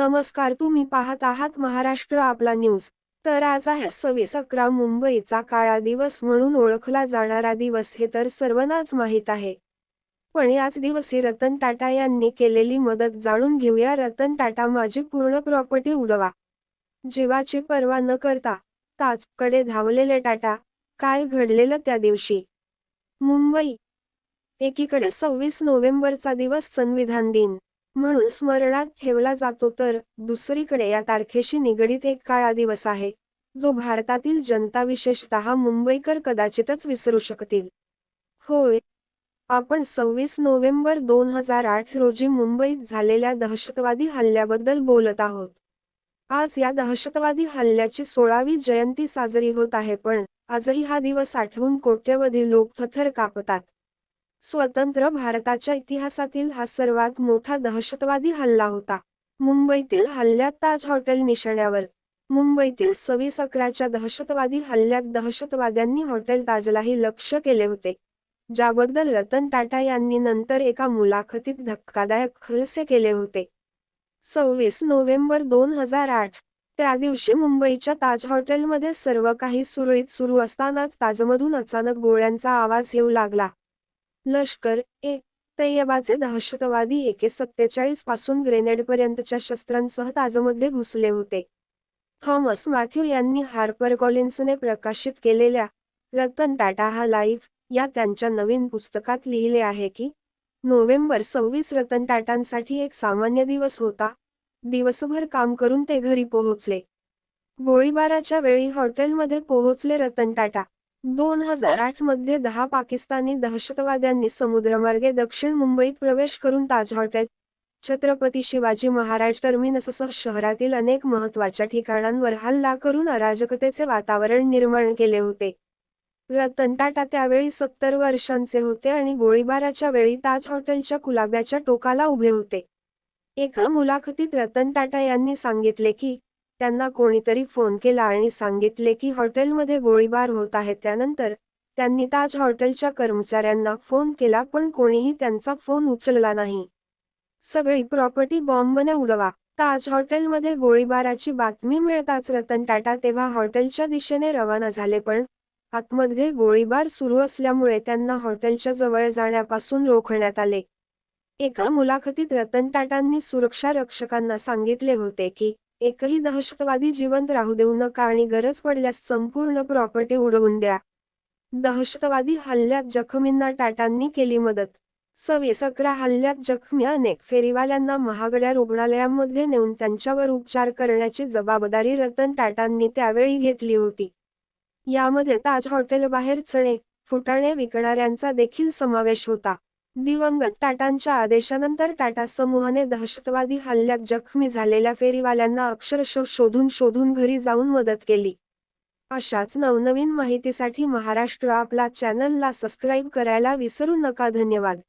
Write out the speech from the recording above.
नमस्कार तुम्ही पाहत आहात महाराष्ट्र आपला न्यूज. तर आज आहे सव्वीस अकरा मुंबईचा काळा दिवस म्हणून ओळखला जाणारा दिवस हे तर सर्वांनाच माहीत आहे. पण याच दिवशी रतन टाटा यांनी केलेली मदत जाणून घेऊया. रतन टाटा माझी पूर्ण प्रॉपर्टी उडवा. जीवाची पर्वा न करता ताचकडे धावलेले टाटा काय घडलेलं त्या दिवशी? मुंबई. एकीकडे सव्वीस नोव्हेंबरचा दिवस संविधान दिन. म्हणून स्मरणात ठेवला जातो तर दुसरीकडे या तारखेशी निगडीत एक काळा दिवस आहे जो भारतातील जनता विशेषतः मुंबईकर कदाचितच विसरू शकतील. होय. आपण सव्वीस नोव्हेंबर दोन हजार आठ रोजी मुंबईत झालेल्या दहशतवादी हल्ल्याबद्दल बोलत आहोत. आज या दहशतवादी हल्ल्याची सोळावी जयंती साजरी होत आहे पण आजही हा दिवस आठवून कोट्यवधी लोक थथर कापतात. स्वतंत्र भारताच्या इतिहासातील हा सर्वात मोठा दहशतवादी हल्ला होता. मुंबईतील हल्ल्यात ताज हॉटेल निशाण्यावर. मुंबईतील सव्वीस अकराच्या दहशतवादी हल्ल्यात दहशतवाद्यांनी हॉटेल ताजलाही लक्ष केले होते. ज्याबद्दल रतन टाटा यांनी नंतर एका मुलाखतीत धक्कादायक खुलसे केले होते. सव्वीस नोव्हेंबर दोन हजार आठ त्या दिवशी मुंबईच्या ताज हॉटेलमध्ये सर्व काही सुरळीत सुरू असतानाच ताजमधून अचानक गोळ्यांचा आवाज येऊ लागला. लष्कर ए तैयबाचे दहशतवादी एके सत्तेचाळीसपासून ग्रेनेडपर्यंतच्या शस्त्रांसह ताजमध्ये घुसले होते. थॉमस मॅथ्यू यांनी हार्पर कॉलिन्सने प्रकाशित केलेल्या रतन टाटा हा लाईफ या त्यांच्या नवीन पुस्तकात लिहिले आहे की नोव्हेंबर सव्वीस रतन टाटांसाठी एक सामान्य दिवस होता. दिवसभर काम करून ते घरी पोहोचले. गोळीबाराच्या वेळी हॉटेलमध्ये पोहोचले रतन टाटा. दोन हजार आठमध्ये दहा पाकिस्तानी दहशतवाद्यांनी समुद्रमार्गे दक्षिण मुंबईत प्रवेश करून ताज हॉटेल छत्रपती शिवाजी महाराज टर्मिनससह शहरातील अनेक महत्त्वाच्या ठिकाणांवर हल्ला करून अराजकतेचे वातावरण निर्माण केले होते. रतन टाटा त्यावेळी सत्तर वर्षांचे होते आणि गोळीबाराच्या वेळी ताज हॉटेलच्या कुलाब्याच्या टोकाला उभे होते. एका मुलाखतीत रतन टाटा यांनी सांगितले की त्यांना कोणीतरी फोन केला आणि सांगितले की हॉटेलमध्ये गोळीबार होत आहे. त्यानंतर त्यांनी ताज हॉटेलच्या कर्मचाऱ्यांना फोन केला पण कोणीही त्यांचा फोन उचलला नाही. सगळी प्रॉपर्टी बॉम्बने उडवा. ताज हॉटेलमध्ये गोळीबाराची बातमी मिळताच रतन टाटा तेव्हा हॉटेलच्या दिशेने रवाना झाले पण आतमध्ये गोळीबार सुरू असल्यामुळे त्यांना हॉटेलच्या जवळ जाण्यापासून रोखण्यात आले. एका मुलाखतीत रतन टाटांनी सुरक्षा रक्षकांना सांगितले होते की एकही दहशतवादी जिवंत राहू देऊ नका आणि गरज पडल्यास संपूर्ण प्रॉपर्टी उडवून द्या. दहशतवादी हल्ल्यात जखमींना टाटांनी केली मदत. सव्वीस अकरा हल्ल्यात जखमी अनेक फेरीवाल्यांना महागड्या रुग्णालयांमध्ये नेऊन त्यांच्यावर उपचार करण्याची जबाबदारी रतन टाटांनी त्यावेळी घेतली होती. यामध्ये ताज हॉटेल बाहेर चणे फुटाणे विकणाऱ्यांचा देखील समावेश होता. दिवंगत टाटांच्या आदेशानंतर टाटा समूहाने दहशतवादी हल्ल्यात जखमी झालेल्या फेरीवाल्यांना अक्षरशः शोधून शोधून घरी जाऊन मदत केली. अशाच नवनवीन माहितीसाठी महाराष्ट्र आपला चॅनलला सबस्क्राईब करायला विसरू नका. धन्यवाद.